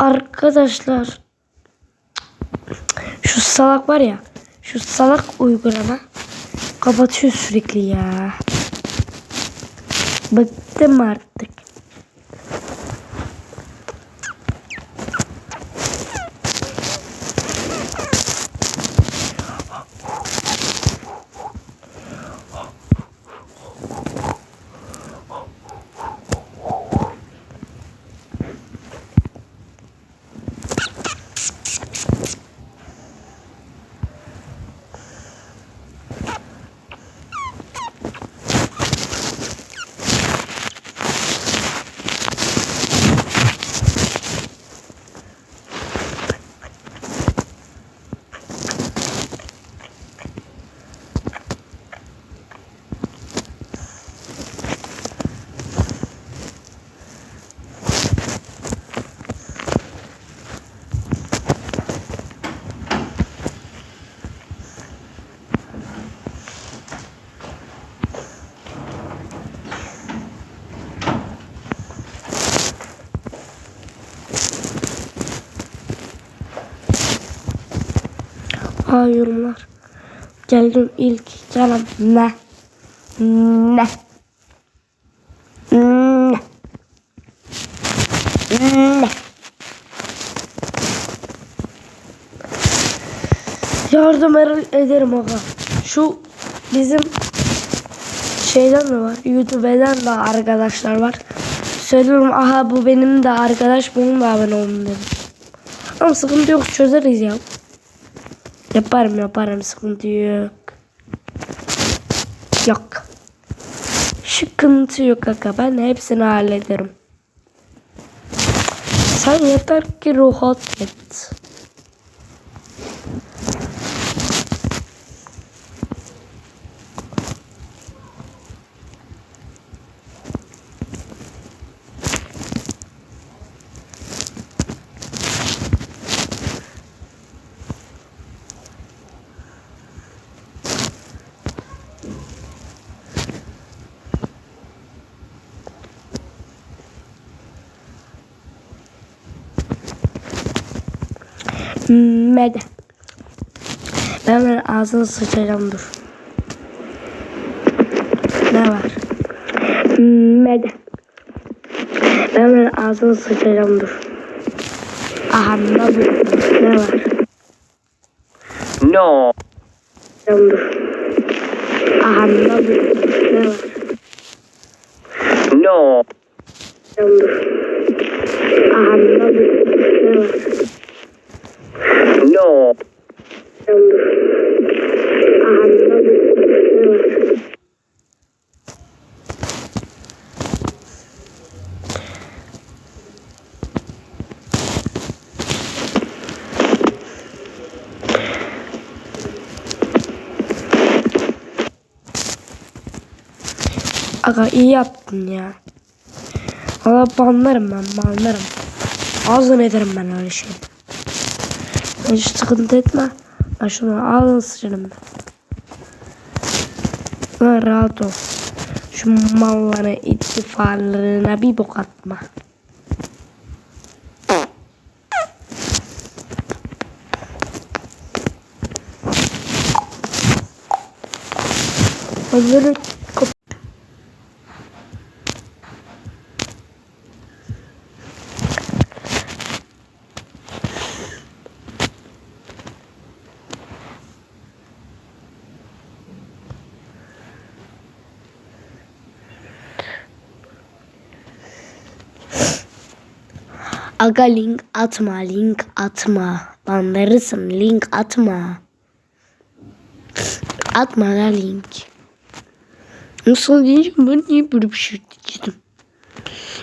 Arkadaşlar şu salak var ya şu salak uygulama kapatıyor sürekli ya. Bıktım artık. Aa yorumlar. Geldim ilk canım ne? Ne? Ne? Ne? Yardım er- ederim aga. Şu bizim şeyden mi var? YouTube'dan da arkadaşlar var. Söylüyorum aha bu benim de arkadaş bunun da abone olun dedim. Ama sıkıntı yok çözeriz ya. Yaparım yaparım sıkıntı yok. Yok. Sıkıntı yok kaka ben hepsini hallederim. Sen yeter ki rahat et. Mede. Ben ben ağzını sıçacağım dur. Ne var? Mede. Ben ben ağzını sıçacağım dur. Aha ne bu? Ne var? No. Dur. Aha ne bu? Ne var? No. Dur. Aha ne bu? Ne var? No. Aga iyi yaptın ya. Valla banlarım ben banlarım. Ağzını ederim ben öyle şey. Hiç sıkıntı etme. Ben şunu ağzını sıçarım ben. Rahat ol. Şu malları ittifaklarına bir bok atma. Hazır Aga link atma, link atma. Banlarısın, link atma. Atma da link. Nasıl diyeceğim ben niye böyle bir şey dedim.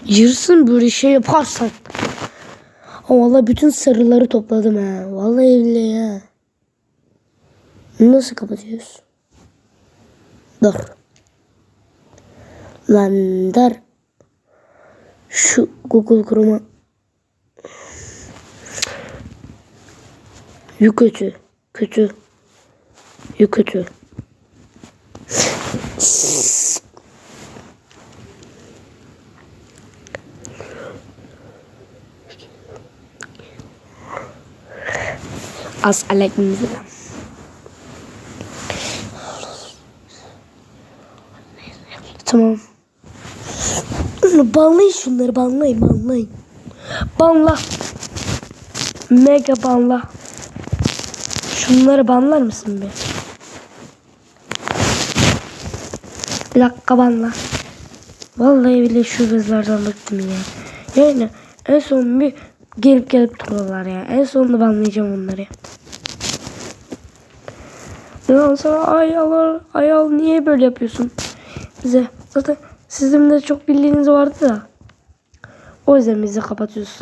Yarısın böyle şey yaparsan. Ama valla bütün sarıları topladım ha. Vallahi evli ya. Nasıl kapatıyoruz? Dur. Lan dur. Şu Google Chrome'a Yük kötü. Kötü. Yük kötü. Az aleyküm Tamam. Banlayın şunları banlayın banlayın. Banla. Mega banla. Şunları banlar mısın bir? Bir dakika banla. Vallahi bile şu kızlardan bıktım ya. Yani en son bir gelip gelip duruyorlar ya. En sonunda banlayacağım onları. Ondan sonra ay Allah ay al niye böyle yapıyorsun? Bize zaten sizin de çok bildiğiniz vardı da. O yüzden bizi kapatıyoruz.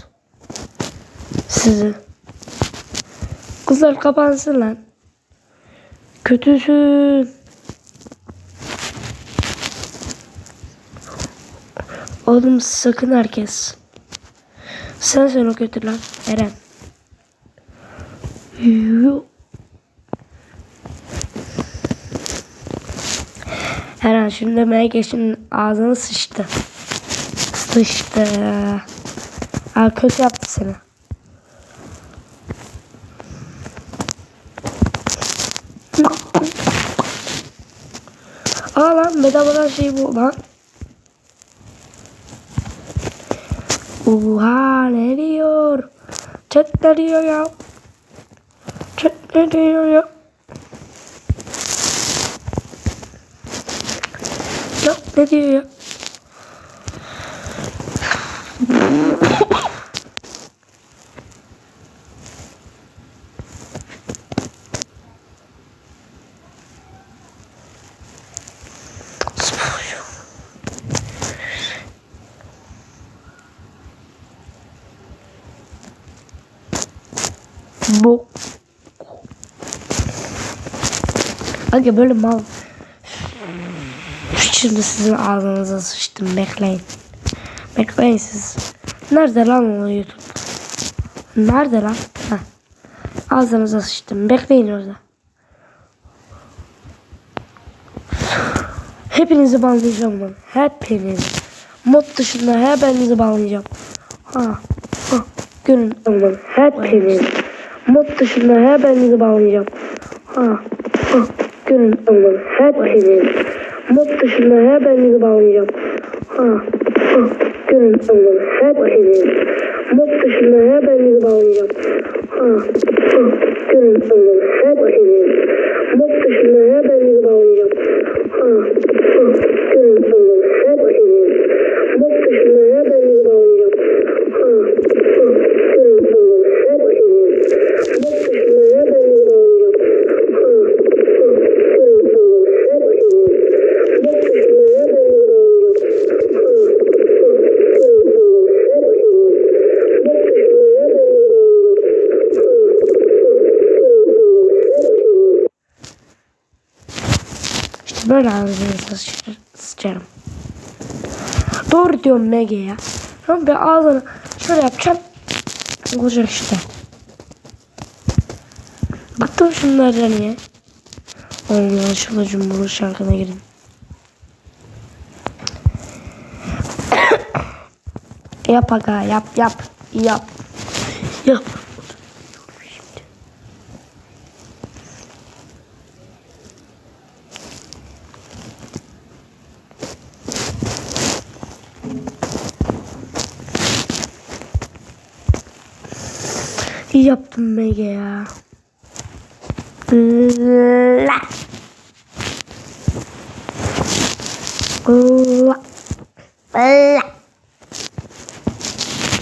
Sizi. Kızlar kapansın lan. Kötüsün. Oğlum sakın herkes. Sen sen o kötü lan Eren. Eren şimdi Megeş'in ağzını sıçtı. Sıçtı. Aa, kötü yaptı seni. Aa lan bedavadan şey bu lan. Oha ne diyor? Chat ne diyor ya? Chat ne diyor ya? Ya ne diyor ya? Bu. Aga böyle mal. Şimdi sizin ağzınıza sıçtım bekleyin. Bekleyin siz. Nerede lan o YouTube? Nerede lan? Heh. Ağzınıza sıçtım. Bekleyin orada. Hepinizi bağlayacağım ben. Hepinizi. Mod dışında hepinizi bağlayacağım. Ha. Ha. Görün. Aman. Hepinizi. Mod dışında hepinizi bağlayacağım. Ha. Ha. Görün. Aman. Hepinizi. Mod dışında hepinizi bağlayacağım. Ha. Ha. Görün. Aman. Hepinizi. Mod dışında hepinizi bağlayacağım. Ha. Ha. Görün. Aman. Hepinizi. Mod dışında hepinizi bağlayacağım. Ha. Ha. Görün. Aman. Hepinizi. Mod dışında hepinizi böyle ağzınıza sıç- sıçarım. Doğru diyorum Mege ya. Ama bir ağzını şöyle yapacağım. Olacak işte. Bıktım şunlardan ya. Oğlum yanlışlıkla Cumhurbaşkanı şarkına girdim. yap aga yap yap yap. Yap. Yaptım Mege ya. La. La. La.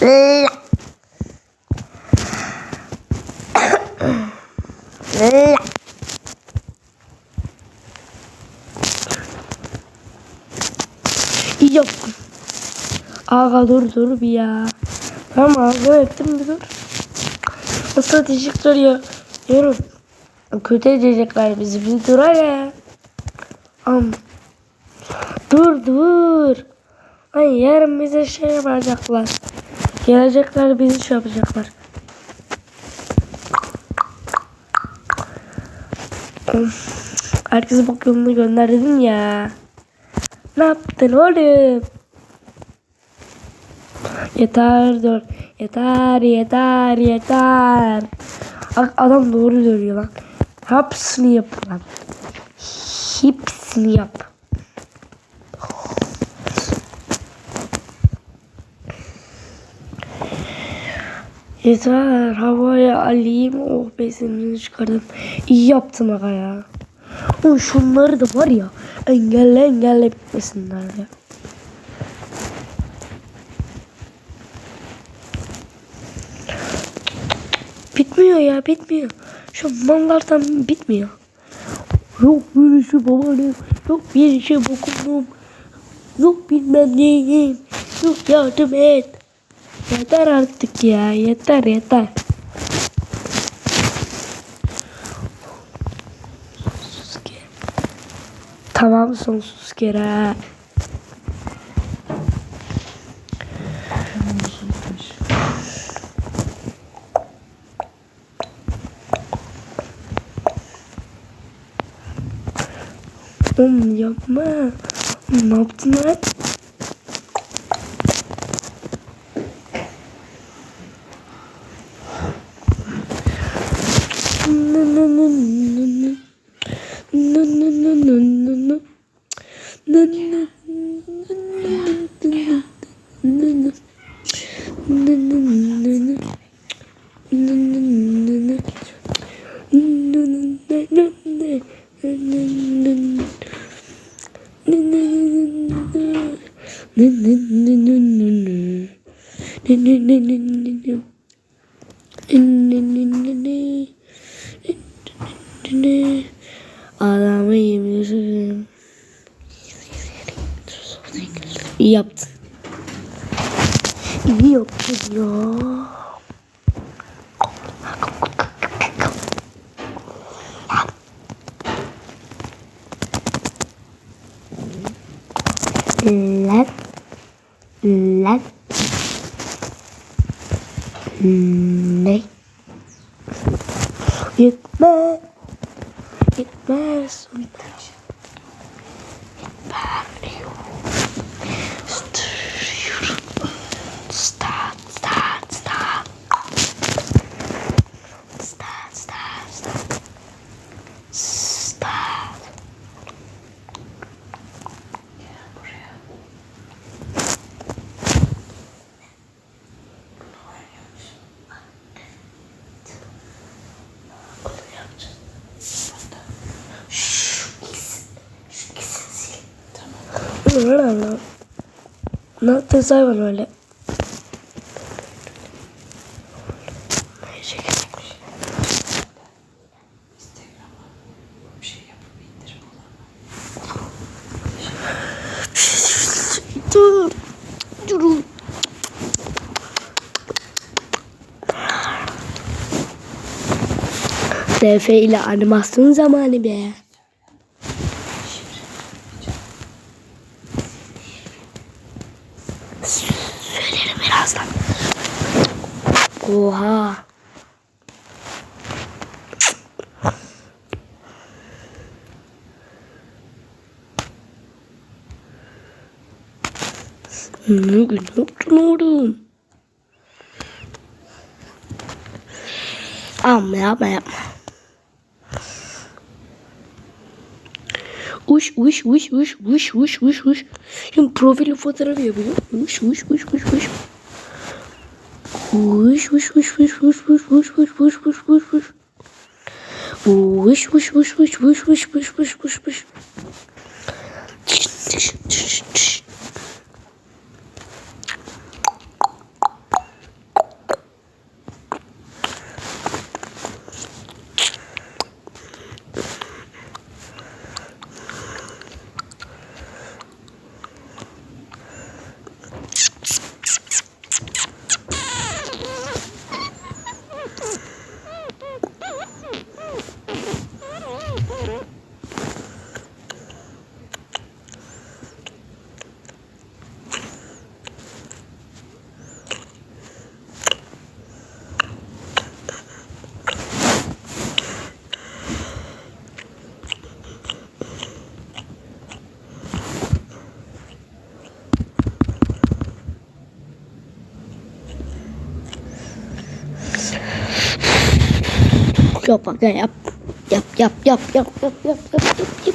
La. La. Yaptım. Aga dur dur bir ya. Tamam ağzına ettim bir dur. Teşekkür ya. Yorum. Kötü edecekler bizi. Bir dur hele. Am. Dur dur. Ay yarın bize şey yapacaklar. Gelecekler bizi şey yapacaklar. Herkese bak yolunu gönderdin ya. Ne yaptın oğlum? Yeter dur. Yeter yeter yeter. Adam doğru söylüyor lan. Hepsini yap lan. Hepsini yap. Yeter havaya alayım oh besinini çıkardım. İyi yaptın aga ya. O şunları da var ya engelle engelle bitmesinler ya. Bitmiyor ya bitmiyor. Şu mallardan bitmiyor. Yok birisi babanım. Yok birisi bokumum. Yok bilmem neyim. Yok yardım et. Yeter artık ya yeter yeter. Tamam sonsuz kere. Oğlum yapma. Ne yaptın lan? Adamı yemiyorum. İyi yaptın. İyi yaptın ya. Lan. Lan. Ne? Gitme. Gitmez. Stop, Öyle lan. Ne yaptın hayvan öyle? DF ile animasyon zamanı be. minuto número. Ah, merda, merda. Ush, ush, ush, ush, ush, ush, ush, ush. Improvem-lhe fotografia, ush, Ush, ush, ush, ush, ush. Ush, ush, ush, ush, ush, ush, ush, ush, ush, ush, ush, ush. Ush, ush, ush, ush, ush, ush, ush, ush, ush, ush. 叫宝盖呀呀呀呀呀呀呀呀呀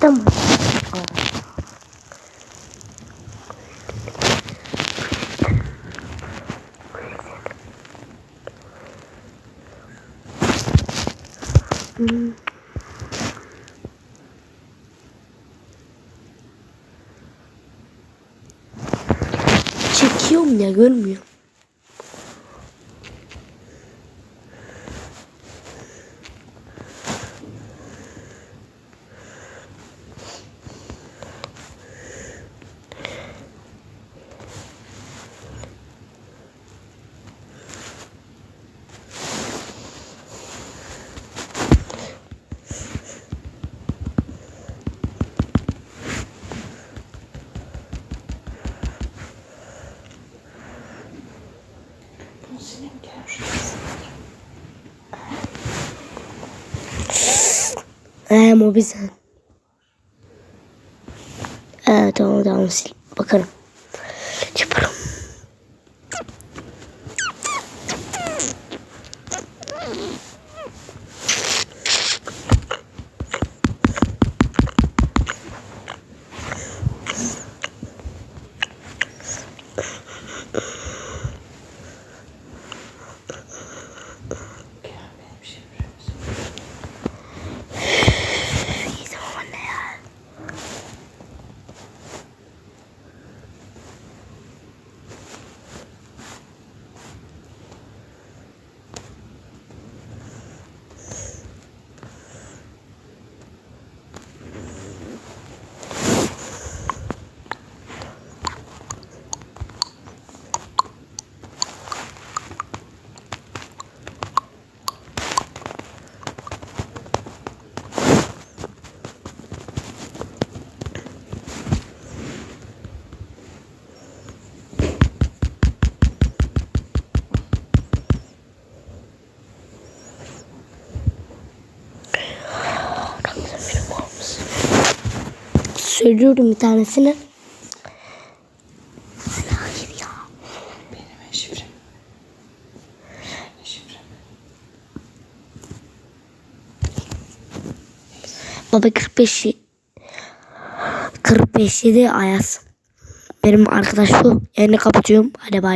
Tamam. Çekiyorum ya görmüyor. Eee mobizen. Evet onu da tamam, sil. Bakarım. Söylüyorum bir tanesini. Hayır ya. Benim şifrem. Şifrem. Baba 45 45 7 Ayaz. Benim arkadaş bu. Yerini kapatıyorum. Hadi bay.